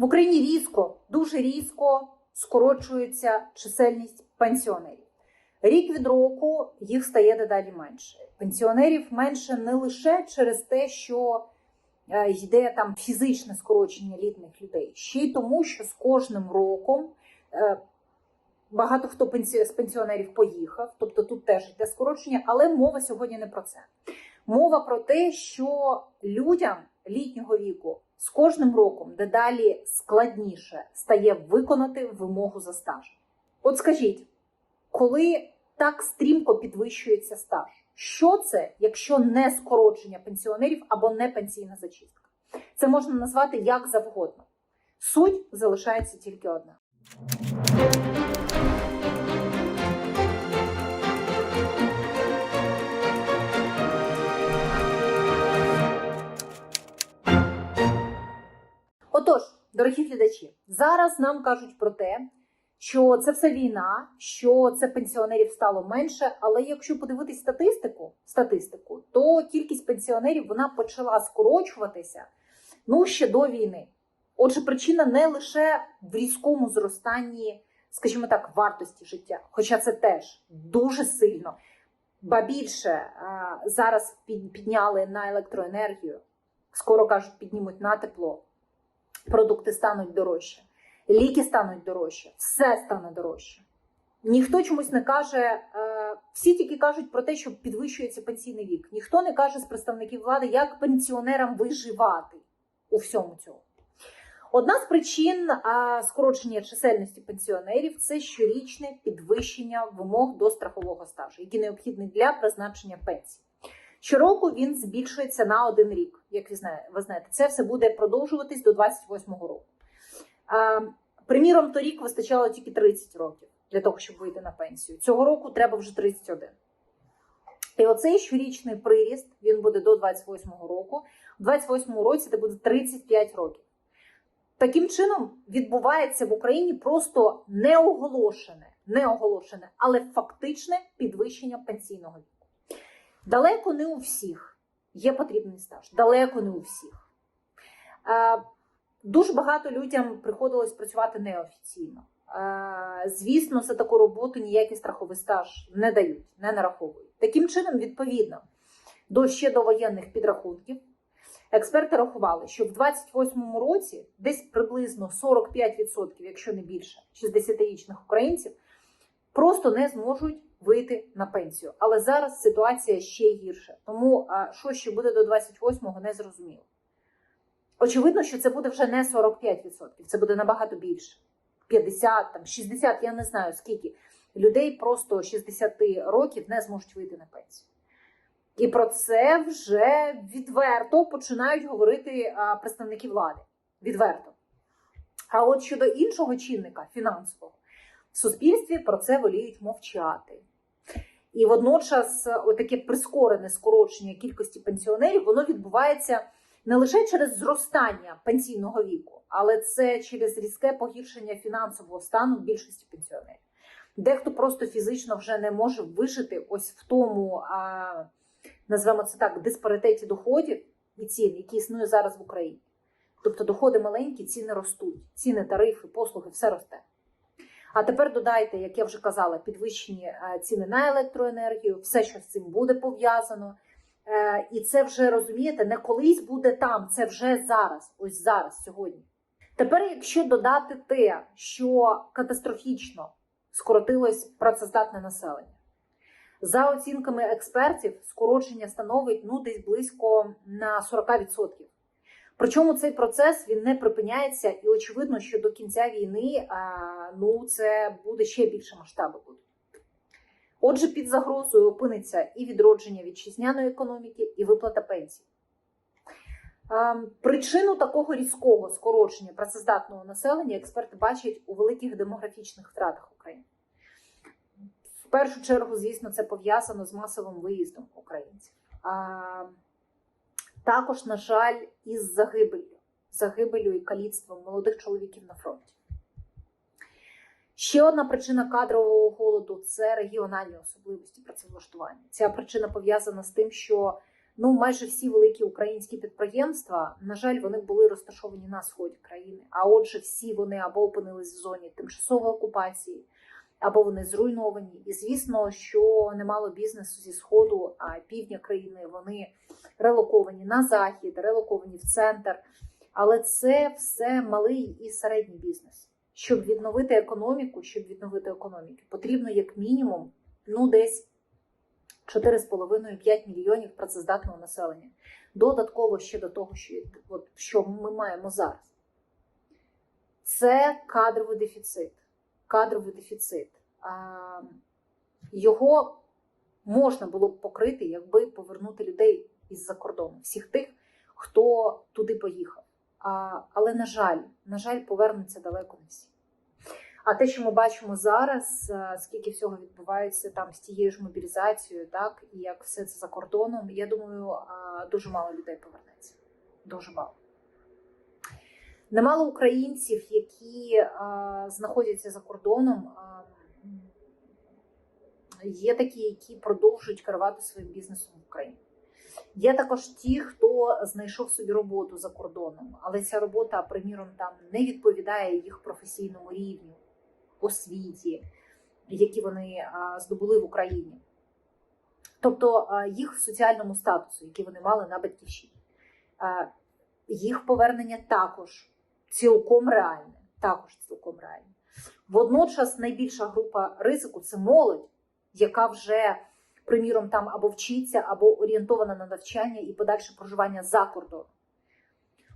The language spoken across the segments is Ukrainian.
В Україні різко, дуже різко скорочується чисельність пенсіонерів. Рік від року їх стає дедалі менше. Пенсіонерів менше не лише через те, що е, йде там фізичне скорочення літніх людей, ще й тому, що з кожним роком е, багато хто з пенсіонерів поїхав, тобто тут теж йде скорочення, але мова сьогодні не про це. Мова про те, що людям літнього віку з кожним роком дедалі складніше стає виконати вимогу за стаж. От скажіть, коли так стрімко підвищується стаж, що це, якщо не скорочення пенсіонерів або не пенсійна зачистка? Це можна назвати як завгодно. Суть залишається тільки одна. Дорогі глядачі, зараз нам кажуть про те, що це все війна, що це пенсіонерів стало менше. Але якщо подивитись статистику, статистику, то кількість пенсіонерів вона почала скорочуватися ну ще до війни. Отже, причина не лише в різкому зростанні, скажімо так, вартості життя, хоча це теж дуже сильно. Ба більше зараз підняли на електроенергію, скоро кажуть, піднімуть на тепло. Продукти стануть дорожче, ліки стануть дорожче, все стане дорожче. Ніхто чомусь не каже, е, всі тільки кажуть про те, що підвищується пенсійний вік. Ніхто не каже з представників влади, як пенсіонерам виживати у всьому цьому. Одна з причин скорочення чисельності пенсіонерів це щорічне підвищення вимог до страхового стажу, який необхідний для призначення пенсії. Щороку він збільшується на один рік, як ви знаєте. Це все буде продовжуватись до 28-го року. А, приміром, торік вистачало тільки 30 років для того, щоб вийти на пенсію. Цього року треба вже 31. І оцей щорічний приріст він буде до 28-го року. У 28-му році це буде 35 років. Таким чином відбувається в Україні просто неоголошене, неоголошене, але фактичне підвищення пенсійного віку. Далеко не у всіх є потрібний стаж. Далеко не у всіх. Е, Дуже багато людям приходилось працювати неофіційно. Е, Звісно, за таку роботу ніякий страховий стаж не дають, не нараховують. Таким чином, відповідно до ще довоєнних підрахунків, експерти рахували, що в 28-му році десь приблизно 45%, якщо не більше, 60-річних українців просто не зможуть вийти на пенсію. Але зараз ситуація ще гірша. Тому що ще буде до 28-го, не зрозуміло. Очевидно, що це буде вже не 45%, це буде набагато більше. 50, там, 60, я не знаю скільки людей просто 60 років не зможуть вийти на пенсію. І про це вже відверто починають говорити представники влади. Відверто. А от щодо іншого чинника фінансового, в суспільстві про це воліють мовчати. І водночас таке прискорене скорочення кількості пенсіонерів воно відбувається не лише через зростання пенсійного віку, але це через різке погіршення фінансового стану більшості пенсіонерів. Дехто просто фізично вже не може вижити ось в тому, а, назвемо це так, диспаритеті доходів і цін, які існує зараз в Україні. Тобто доходи маленькі, ціни ростуть, ціни, тарифи, послуги, все росте. А тепер додайте, як я вже казала, підвищені е, ціни на електроенергію, все, що з цим буде пов'язано. Е, І це вже розумієте, не колись буде там, це вже зараз, ось зараз, сьогодні. Тепер, якщо додати те, що катастрофічно скоротилось працездатне населення, за оцінками експертів, скорочення становить ну десь близько на 40%. Причому цей процес він не припиняється, і очевидно, що до кінця війни а, ну це буде ще більше масштаби. Отже, під загрозою опиниться і відродження вітчизняної економіки, і виплата пенсій. Причину такого різкого скорочення працездатного населення експерти бачать у великих демографічних втратах України. В першу чергу, звісно, це пов'язано з масовим виїздом українців. Також, на жаль, із загибелью, загибелю і каліцтвом молодих чоловіків на фронті. Ще одна причина кадрового голоду це регіональні особливості працевлаштування. Ця причина пов'язана з тим, що Ну, майже всі великі українські підприємства, на жаль, вони були розташовані на сході країни. А отже, всі вони або опинились в зоні тимчасової окупації, або вони зруйновані. І звісно, що немало бізнесу зі сходу, а півдня країни вони релоковані на захід, релоковані в центр. Але це все малий і середній бізнес. Щоб відновити економіку, щоб відновити економіку, потрібно як мінімум ну десь 4,5-5 мільйонів працездатного населення. Додатково ще до того, що, от, що ми маємо зараз. Це кадровий дефіцит. Кадровий дефіцит. Його можна було б покрити, якби повернути людей із-за кордону, всіх тих, хто туди поїхав. Але, на жаль, на жаль, повернуться далеко не всі. А те, що ми бачимо зараз, е, скільки всього відбувається там з тією ж мобілізацією, так і як все це за кордоном, я думаю, дуже мало людей повернеться. Дуже мало. Немало українців, які е, знаходяться за кордоном, е, є такі, які продовжують керувати своїм бізнесом в Україні. Є також ті, хто знайшов собі роботу за кордоном, але ця робота, приміром, там не відповідає їх професійному рівню, освіті, які вони здобули в Україні. Тобто їх соціальному статусу, який вони мали на батьківщині. Їх повернення також цілком реальне. Також цілком реальне. Водночас найбільша група ризику це молодь, яка вже приміром, там або вчиться, або орієнтована на навчання і подальше проживання за кордоном.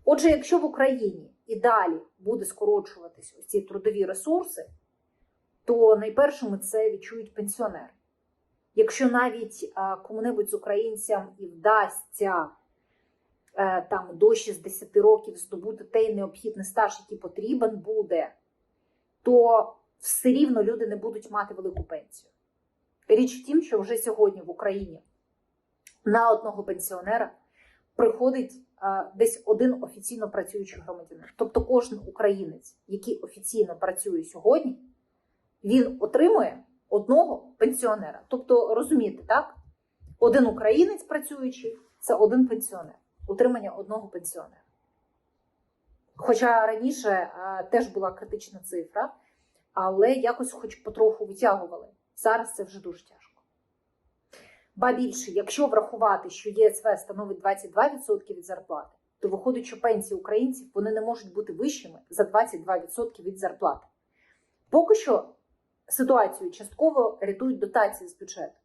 Отже, якщо в Україні і далі буде скорочуватись ось ці трудові ресурси, то найпершими це відчують пенсіонери. Якщо навіть а, кому-небудь з українцям і вдасться там до 60 років здобути той необхідний стаж, який потрібен буде, то все рівно люди не будуть мати велику пенсію. Річ в тім, що вже сьогодні в Україні на одного пенсіонера приходить а, десь один офіційно працюючий громадянин. Тобто кожен українець, який офіційно працює сьогодні, він отримує одного пенсіонера. Тобто, розумієте, так? Один українець працюючий це один пенсіонер, утримання одного пенсіонера. Хоча раніше а, теж була критична цифра, але якось хоч потроху витягували. Зараз це вже дуже тяжко. Ба більше, якщо врахувати, що ЄСВ становить 22% від зарплати, то виходить, що пенсії українців вони не можуть бути вищими за 22% від зарплати. Поки що ситуацію частково рятують дотації з бюджету.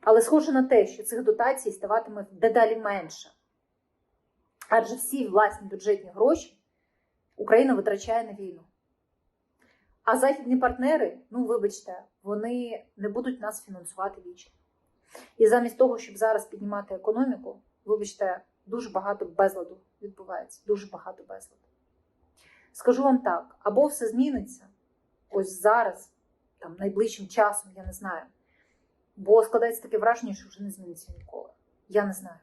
Але схоже на те, що цих дотацій ставатиме дедалі менше. Адже всі власні бюджетні гроші Україна витрачає на війну. А західні партнери, ну вибачте, вони не будуть нас фінансувати вічно. І замість того, щоб зараз піднімати економіку, вибачте, дуже багато безладу відбувається. Дуже багато безладу. Скажу вам так: або все зміниться ось зараз, там найближчим часом, я не знаю. Бо складається таке враження, що вже не зміниться ніколи. Я не знаю.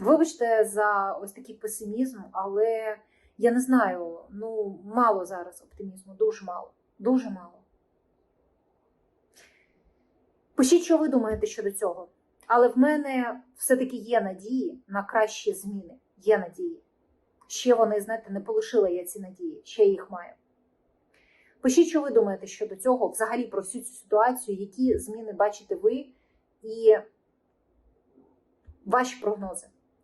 Вибачте за ось такий песимізм, але я не знаю, ну мало зараз оптимізму, дуже мало. Дуже мало. Пишіть, що ви думаєте щодо цього. Але в мене все-таки є надії на кращі зміни. Є надії. Ще вони, знаєте, не полишила я ці надії, ще їх маю. Пишіть, що ви думаєте щодо цього, взагалі про всю цю ситуацію, які зміни бачите ви і ваші прогнози.